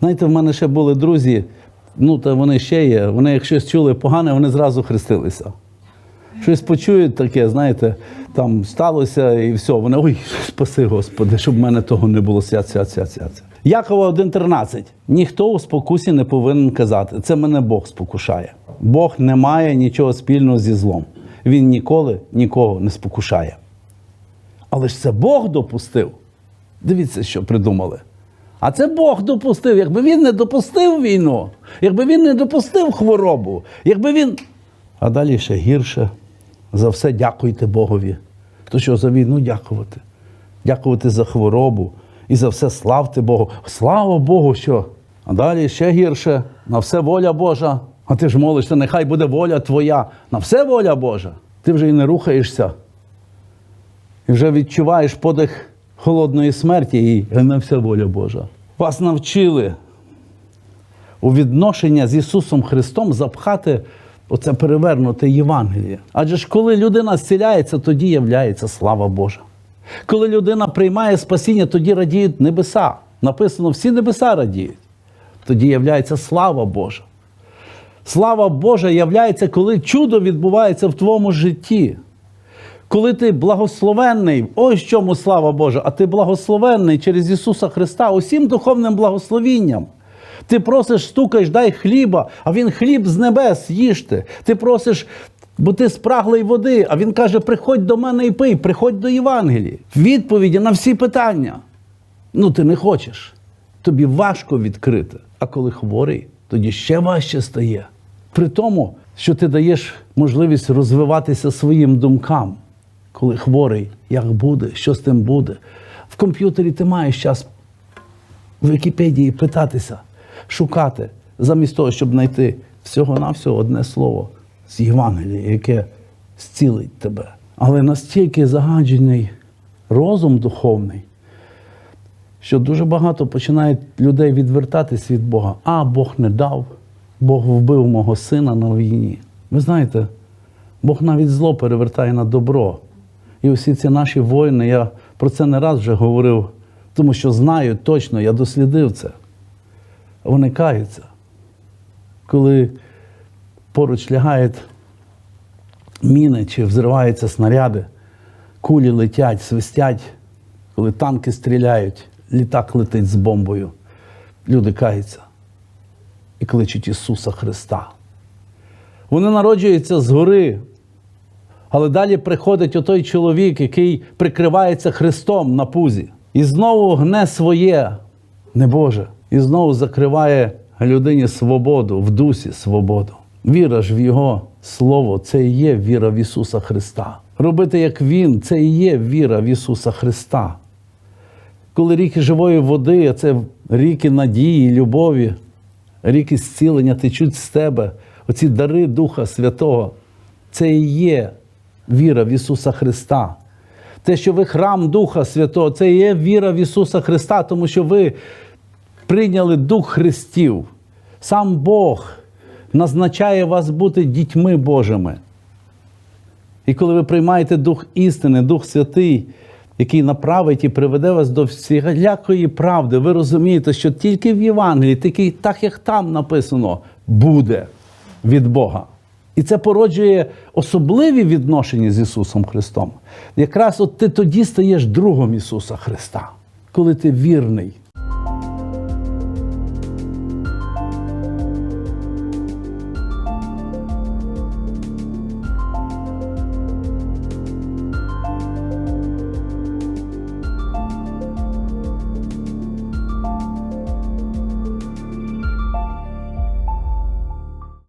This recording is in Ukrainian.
Знаєте, в мене ще були друзі, ну та вони ще є. Вони, як щось чули погане, вони зразу хрестилися. Щось почують таке, знаєте, там сталося і все. Вони ой, спаси Господи, щоб в мене того не було. Свят, свят, свят, свят. свят». Якова 1.13. Ніхто у спокусі не повинен казати. Це мене Бог спокушає. Бог не має нічого спільного зі злом. Він ніколи нікого не спокушає. Але ж це Бог допустив. Дивіться, що придумали. А це Бог допустив. Якби він не допустив війну, якби він не допустив хворобу, якби він. А далі ще гірше. За все дякуйте Богові. То що за війну дякувати? Дякувати за хворобу і за все славте Богу. Слава Богу, що. А далі ще гірше. На все воля Божа. А ти ж молишся, нехай буде воля твоя. На все воля Божа. Ти вже і не рухаєшся. І вже відчуваєш подих холодної смерті і на вся воля Божа. Вас навчили у відношення з Ісусом Христом запхати оце перевернуте Євангеліє. Адже ж коли людина зціляється, тоді являється слава Божа. Коли людина приймає спасіння, тоді радіють небеса. Написано, всі небеса радіють. Тоді являється слава Божа. Слава Божа являється, коли чудо відбувається в твоєму житті. Коли ти благословенний, ось чому слава Божа, а ти благословенний через Ісуса Христа усім духовним благословінням. Ти просиш, стукаєш, дай хліба, а Він хліб з небес їжте. Ти просиш, бо ти спраглий води, а Він каже: приходь до мене і пий, приходь до Євангелії. Відповіді на всі питання. Ну, ти не хочеш. Тобі важко відкрити. А коли хворий, тоді ще важче стає. При тому, що ти даєш можливість розвиватися своїм думкам. Коли хворий, як буде, що з тим буде. В комп'ютері ти маєш час в Вікіпедії питатися, шукати, замість того, щоб знайти всього-навсього одне слово з Євангелія, яке зцілить тебе. Але настільки загаджений розум духовний, що дуже багато починають людей відвертатись від Бога. А Бог не дав, Бог вбив мого сина на війні. Ви знаєте, Бог навіть зло перевертає на добро. І усі ці наші воїни, я про це не раз вже говорив, тому що знаю точно, я дослідив це. Вони каються. Коли поруч лягають міни чи взриваються снаряди, кулі летять, свистять, коли танки стріляють, літак летить з бомбою. Люди каються і кличуть Ісуса Христа. Вони народжуються згори, але далі приходить отой чоловік, який прикривається Христом на пузі, і знову гне своє, не Боже, і знову закриває людині свободу, в дусі свободу. Віра ж в Його Слово це і є віра в Ісуса Христа. Робити як Він, це і є віра в Ісуса Христа. Коли ріки живої води, це ріки надії, любові, ріки зцілення течуть з тебе, оці дари Духа Святого, це і є віра в Ісуса Христа. Те, що ви храм Духа Святого, це є віра в Ісуса Христа, тому що ви прийняли Дух Христів. Сам Бог назначає вас бути дітьми Божими. І коли ви приймаєте Дух істини, Дух Святий, який направить і приведе вас до всілякої правди, ви розумієте, що тільки в Євангелії, тільки так, як там написано, буде від Бога. І це породжує особливі відношення з Ісусом Христом. Якраз от ти тоді стаєш другом Ісуса Христа, коли ти вірний